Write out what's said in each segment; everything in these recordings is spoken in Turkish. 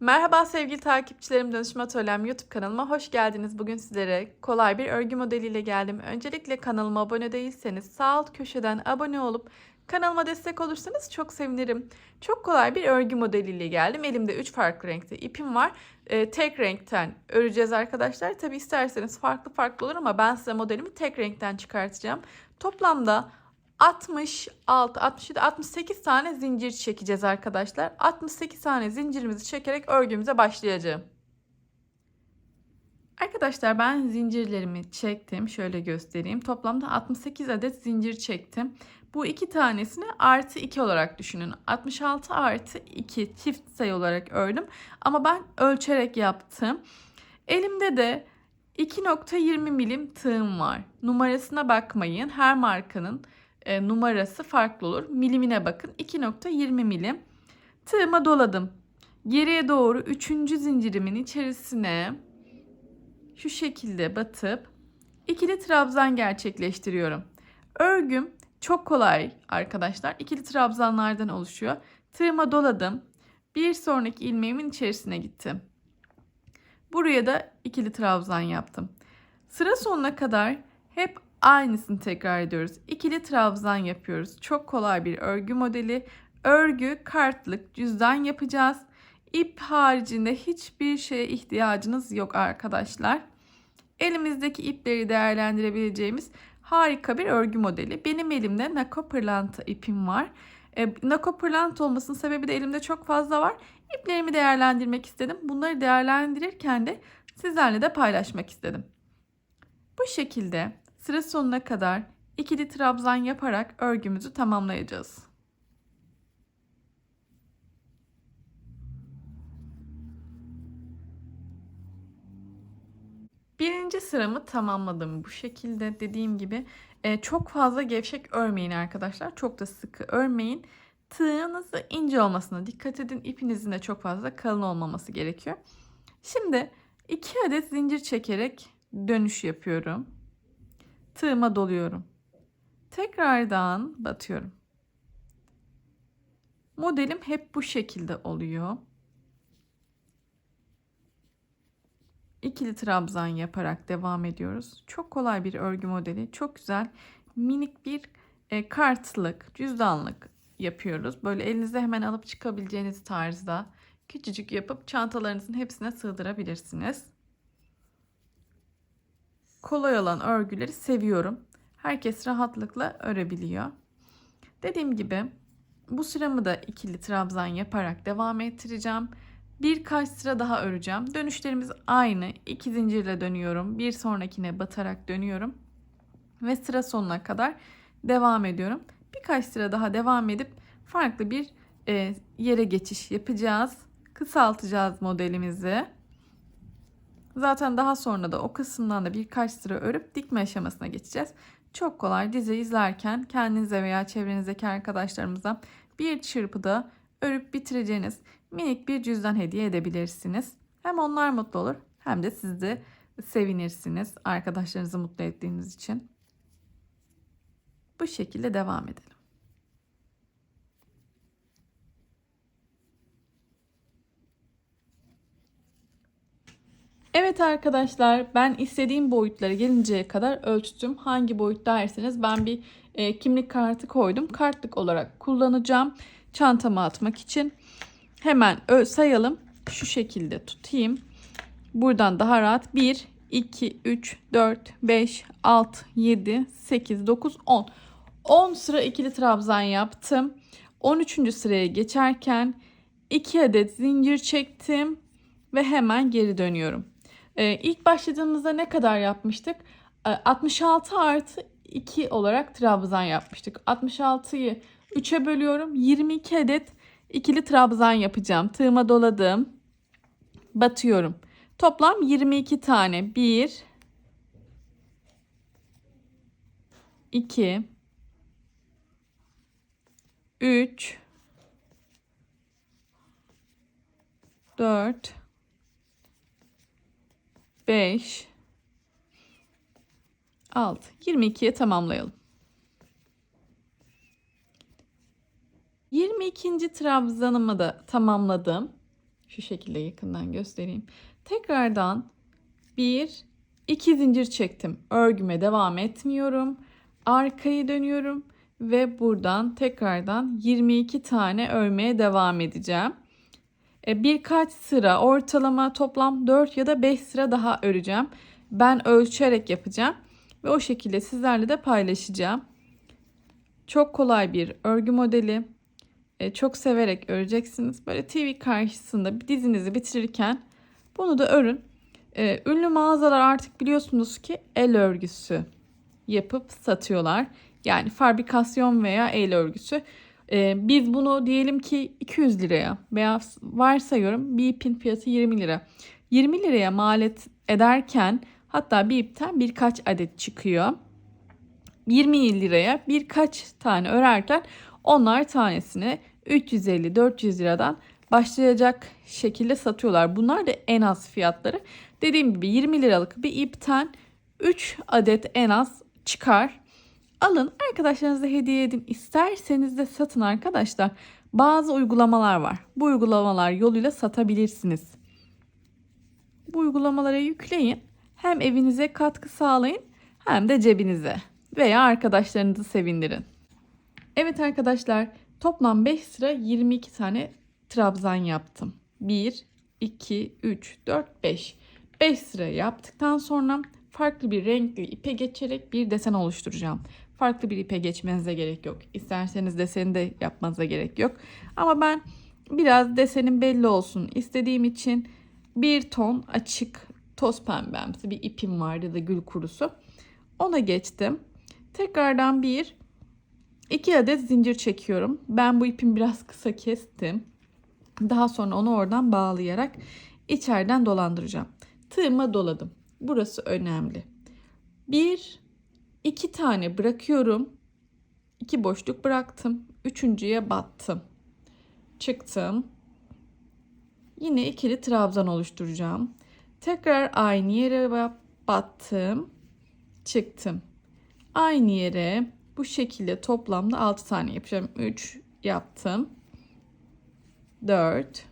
Merhaba sevgili takipçilerim, Danışma Atölyem YouTube kanalıma hoş geldiniz. Bugün sizlere kolay bir örgü modeliyle geldim. Öncelikle kanalıma abone değilseniz sağ alt köşeden abone olup kanalıma destek olursanız çok sevinirim. Çok kolay bir örgü modeliyle geldim. Elimde 3 farklı renkte ipim var. Ee, tek renkten öreceğiz arkadaşlar. Tabi isterseniz farklı farklı olur ama ben size modelimi tek renkten çıkartacağım. Toplamda 66, 67, 68 tane zincir çekeceğiz arkadaşlar. 68 tane zincirimizi çekerek örgümüze başlayacağım. Arkadaşlar ben zincirlerimi çektim. Şöyle göstereyim. Toplamda 68 adet zincir çektim. Bu iki tanesini artı 2 olarak düşünün. 66 artı 2 çift sayı olarak ördüm. Ama ben ölçerek yaptım. Elimde de 2.20 milim tığım var. Numarasına bakmayın. Her markanın e, numarası farklı olur. Milimine bakın. 2.20 milim. Tığıma doladım. Geriye doğru 3. zincirimin içerisine şu şekilde batıp ikili trabzan gerçekleştiriyorum. Örgüm çok kolay arkadaşlar. İkili trabzanlardan oluşuyor. Tığıma doladım. Bir sonraki ilmeğimin içerisine gittim. Buraya da ikili trabzan yaptım. Sıra sonuna kadar hep aynısını tekrar ediyoruz. İkili trabzan yapıyoruz. Çok kolay bir örgü modeli. Örgü, kartlık, cüzdan yapacağız. İp haricinde hiçbir şeye ihtiyacınız yok arkadaşlar. Elimizdeki ipleri değerlendirebileceğimiz harika bir örgü modeli. Benim elimde Nako pırlanta ipim var. E, Nako pırlanta olmasının sebebi de elimde çok fazla var. İplerimi değerlendirmek istedim. Bunları değerlendirirken de sizlerle de paylaşmak istedim. Bu şekilde sıra sonuna kadar ikili trabzan yaparak örgümüzü tamamlayacağız. Birinci sıramı tamamladım bu şekilde. Dediğim gibi e, çok fazla gevşek örmeyin arkadaşlar. Çok da sıkı örmeyin. Tığınızı ince olmasına dikkat edin. İpinizin de çok fazla kalın olmaması gerekiyor. Şimdi iki adet zincir çekerek dönüş yapıyorum tığıma doluyorum tekrardan batıyorum modelim hep bu şekilde oluyor ikili trabzan yaparak devam ediyoruz. Çok kolay bir örgü modeli. Çok güzel minik bir e, kartlık, cüzdanlık yapıyoruz. Böyle elinize hemen alıp çıkabileceğiniz tarzda küçücük yapıp çantalarınızın hepsine sığdırabilirsiniz. Kolay olan örgüleri seviyorum. Herkes rahatlıkla örebiliyor. Dediğim gibi bu sıramı da ikili trabzan yaparak devam ettireceğim. Birkaç sıra daha öreceğim. Dönüşlerimiz aynı. İki zincirle dönüyorum. Bir sonrakine batarak dönüyorum. Ve sıra sonuna kadar devam ediyorum. Birkaç sıra daha devam edip farklı bir e, yere geçiş yapacağız. Kısaltacağız modelimizi. Zaten daha sonra da o kısımdan da birkaç sıra örüp dikme aşamasına geçeceğiz. Çok kolay dizi izlerken kendinize veya çevrenizdeki arkadaşlarımıza bir çırpıda örüp bitireceğiniz minik bir cüzdan hediye edebilirsiniz. Hem onlar mutlu olur hem de siz de sevinirsiniz arkadaşlarınızı mutlu ettiğiniz için. Bu şekilde devam edelim. Evet arkadaşlar ben istediğim boyutlara gelinceye kadar ölçtüm. Hangi boyut derseniz ben bir e, kimlik kartı koydum. Kartlık olarak kullanacağım. Çantama atmak için. Hemen sayalım. Şu şekilde tutayım. Buradan daha rahat. 1, 2, 3, 4, 5, 6, 7, 8, 9, 10. 10 sıra ikili trabzan yaptım. 13. sıraya geçerken 2 adet zincir çektim ve hemen geri dönüyorum. Ee, ilk başladığımızda ne kadar yapmıştık? Ee, 66 artı 2 olarak trabzan yapmıştık. 66'yı 3'e bölüyorum. 22 adet ikili trabzan yapacağım. Tığıma doladım. Batıyorum. Toplam 22 tane. 1 2 3 4 5 6 22'ye tamamlayalım. 22. trabzanımı da tamamladım. Şu şekilde yakından göstereyim. Tekrardan bir, iki zincir çektim. Örgüme devam etmiyorum. Arkayı dönüyorum ve buradan tekrardan 22 tane örmeye devam edeceğim. E, birkaç sıra ortalama toplam 4 ya da 5 sıra daha öreceğim. Ben ölçerek yapacağım ve o şekilde sizlerle de paylaşacağım. Çok kolay bir örgü modeli. E, çok severek öreceksiniz. Böyle TV karşısında dizinizi bitirirken bunu da örün. E, ünlü mağazalar artık biliyorsunuz ki el örgüsü yapıp satıyorlar. Yani fabrikasyon veya el örgüsü. E, biz bunu diyelim ki 200 liraya veya varsayıyorum bir ipin fiyatı 20 lira. 20 liraya mal et- ederken hatta bir ipten birkaç adet çıkıyor. 20 liraya birkaç tane örerken onlar tanesini 350-400 liradan başlayacak şekilde satıyorlar. Bunlar da en az fiyatları. Dediğim gibi 20 liralık bir ipten 3 adet en az çıkar. Alın arkadaşlarınıza hediye edin. İsterseniz de satın arkadaşlar. Bazı uygulamalar var. Bu uygulamalar yoluyla satabilirsiniz. Bu uygulamalara yükleyin. Hem evinize katkı sağlayın hem de cebinize veya arkadaşlarınızı sevindirin. Evet arkadaşlar toplam 5 sıra 22 tane trabzan yaptım. 1, 2, 3, 4, 5. 5 sıra yaptıktan sonra farklı bir renkli ipe geçerek bir desen oluşturacağım. Farklı bir ipe geçmenize gerek yok. İsterseniz deseni de yapmanıza gerek yok. Ama ben biraz desenin belli olsun istediğim için bir ton açık toz pembemsi bir ipim vardı da gül kurusu. Ona geçtim. Tekrardan bir, iki adet zincir çekiyorum. Ben bu ipimi biraz kısa kestim. Daha sonra onu oradan bağlayarak içeriden dolandıracağım. Tığıma doladım. Burası önemli. Bir, iki tane bırakıyorum. İki boşluk bıraktım. Üçüncüye battım. Çıktım. Yine ikili trabzan oluşturacağım. Tekrar aynı yere battım. Çıktım. Aynı yere bu şekilde toplamda 6 tane yapacağım. 3 yaptım. 4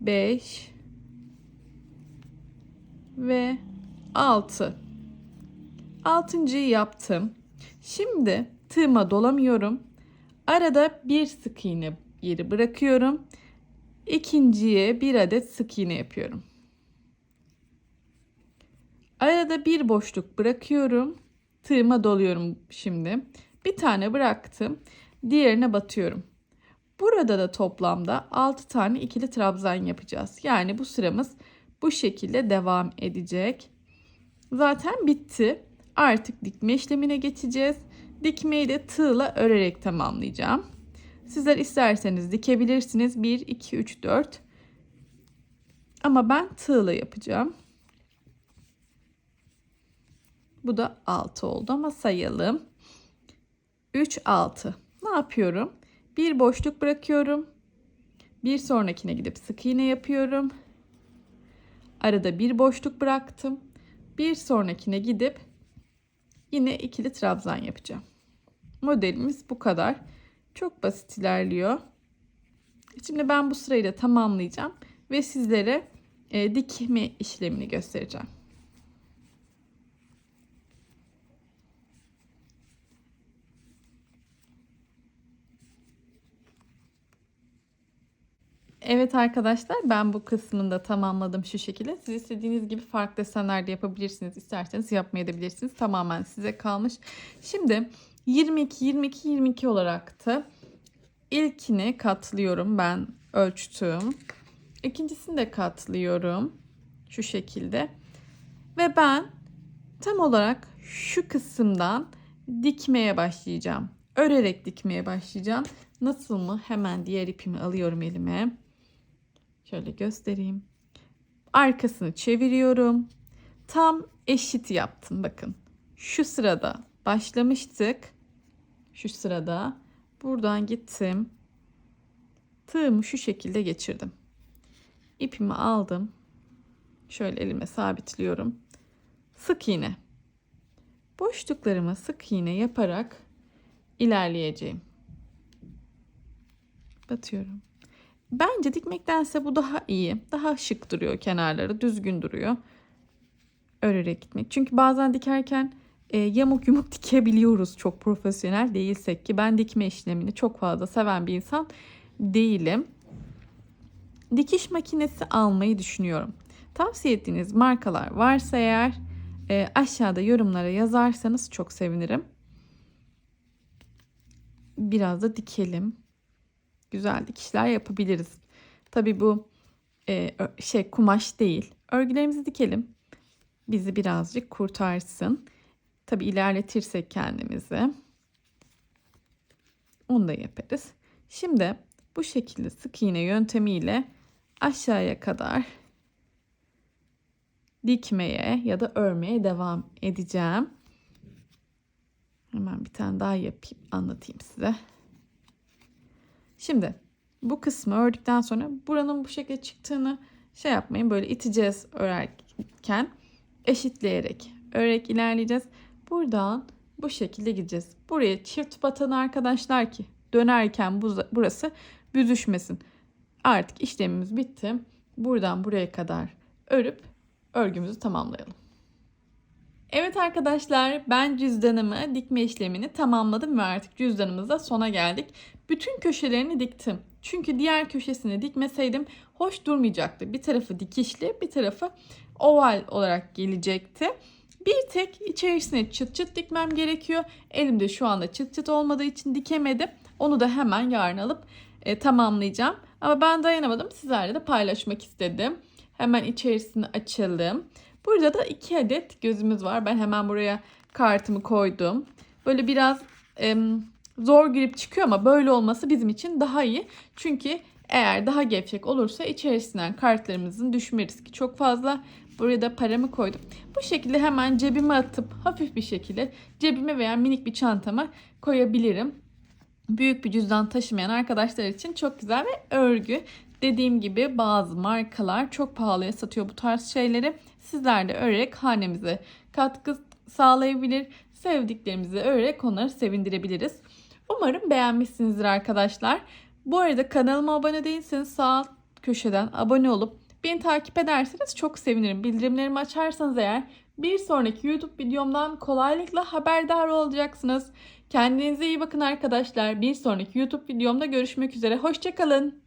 5 ve 6. Altıncıyı yaptım. Şimdi tığıma dolamıyorum. Arada bir sık iğne yeri bırakıyorum. İkinciye bir adet sık iğne yapıyorum. Arada bir boşluk bırakıyorum. Tığıma doluyorum şimdi. Bir tane bıraktım. Diğerine batıyorum. Burada da toplamda 6 tane ikili trabzan yapacağız. Yani bu sıramız bu şekilde devam edecek. Zaten bitti. Artık dikme işlemine geçeceğiz. Dikmeyi de tığla örerek tamamlayacağım. Sizler isterseniz dikebilirsiniz. 1, 2, 3, 4. Ama ben tığla yapacağım. Bu da 6 oldu ama sayalım. 3, 6. Ne yapıyorum? Bir boşluk bırakıyorum. Bir sonrakine gidip sık iğne yapıyorum. Arada bir boşluk bıraktım. Bir sonrakine gidip yine ikili trabzan yapacağım. Modelimiz bu kadar. Çok basit ilerliyor. Şimdi ben bu sırayı da tamamlayacağım ve sizlere e, dikme işlemini göstereceğim. Evet arkadaşlar ben bu kısmını da tamamladım şu şekilde. Siz istediğiniz gibi farklı desenler de yapabilirsiniz. İsterseniz yapmayabilirsiniz. Tamamen size kalmış. Şimdi 22 22 22 olarak da ilkini katlıyorum ben ölçtüm. İkincisini de katlıyorum şu şekilde. Ve ben tam olarak şu kısımdan dikmeye başlayacağım. Örerek dikmeye başlayacağım. Nasıl mı? Hemen diğer ipimi alıyorum elime. Şöyle göstereyim. Arkasını çeviriyorum. Tam eşit yaptım bakın. Şu sırada başlamıştık. Şu sırada buradan gittim. Tığımı şu şekilde geçirdim. İpimi aldım. Şöyle elime sabitliyorum. Sık iğne. Boşluklarımı sık iğne yaparak ilerleyeceğim. Batıyorum. Bence dikmektense bu daha iyi. Daha şık duruyor kenarları. Düzgün duruyor. Örerek gitmek. Çünkü bazen dikerken e, yamuk yumuk dikebiliyoruz çok profesyonel değilsek ki ben dikme işlemini çok fazla seven bir insan değilim. Dikiş makinesi almayı düşünüyorum. Tavsiye ettiğiniz markalar varsa eğer e, aşağıda yorumlara yazarsanız çok sevinirim. Biraz da dikelim. Güzel dikişler yapabiliriz. Tabii bu e, şey kumaş değil. Örgülerimizi dikelim. Bizi birazcık kurtarsın. Tabii ilerletirsek kendimizi. Onu da yaparız. Şimdi bu şekilde sık iğne yöntemiyle aşağıya kadar dikmeye ya da örmeye devam edeceğim. Hemen bir tane daha yapayım, anlatayım size. Şimdi bu kısmı ördükten sonra buranın bu şekilde çıktığını şey yapmayın. Böyle iteceğiz örerken eşitleyerek örerek ilerleyeceğiz. Buradan bu şekilde gideceğiz. Buraya çift batın arkadaşlar ki dönerken bu, burası büzüşmesin. Artık işlemimiz bitti. Buradan buraya kadar örüp örgümüzü tamamlayalım. Evet arkadaşlar ben cüzdanımı dikme işlemini tamamladım ve artık cüzdanımızda sona geldik. Bütün köşelerini diktim. Çünkü diğer köşesini dikmeseydim hoş durmayacaktı. Bir tarafı dikişli bir tarafı oval olarak gelecekti. Bir tek içerisine çıt çıt dikmem gerekiyor. Elimde şu anda çıt çıt olmadığı için dikemedim. Onu da hemen yarın alıp e, tamamlayacağım. Ama ben dayanamadım. Sizlerle de paylaşmak istedim. Hemen içerisini açalım. Burada da iki adet gözümüz var. Ben hemen buraya kartımı koydum. Böyle biraz em, zor girip çıkıyor ama böyle olması bizim için daha iyi. Çünkü eğer daha gevşek olursa içerisinden kartlarımızın düşme riski çok fazla. Buraya da paramı koydum. Bu şekilde hemen cebime atıp hafif bir şekilde cebime veya minik bir çantama koyabilirim. Büyük bir cüzdan taşımayan arkadaşlar için çok güzel ve örgü. Dediğim gibi bazı markalar çok pahalıya satıyor bu tarz şeyleri. Sizler de örerek hanemize katkı sağlayabilir. Sevdiklerimizi örerek onları sevindirebiliriz. Umarım beğenmişsinizdir arkadaşlar. Bu arada kanalıma abone değilseniz sağ alt köşeden abone olup beni takip ederseniz çok sevinirim. Bildirimlerimi açarsanız eğer bir sonraki YouTube videomdan kolaylıkla haberdar olacaksınız. Kendinize iyi bakın arkadaşlar. Bir sonraki YouTube videomda görüşmek üzere. Hoşçakalın.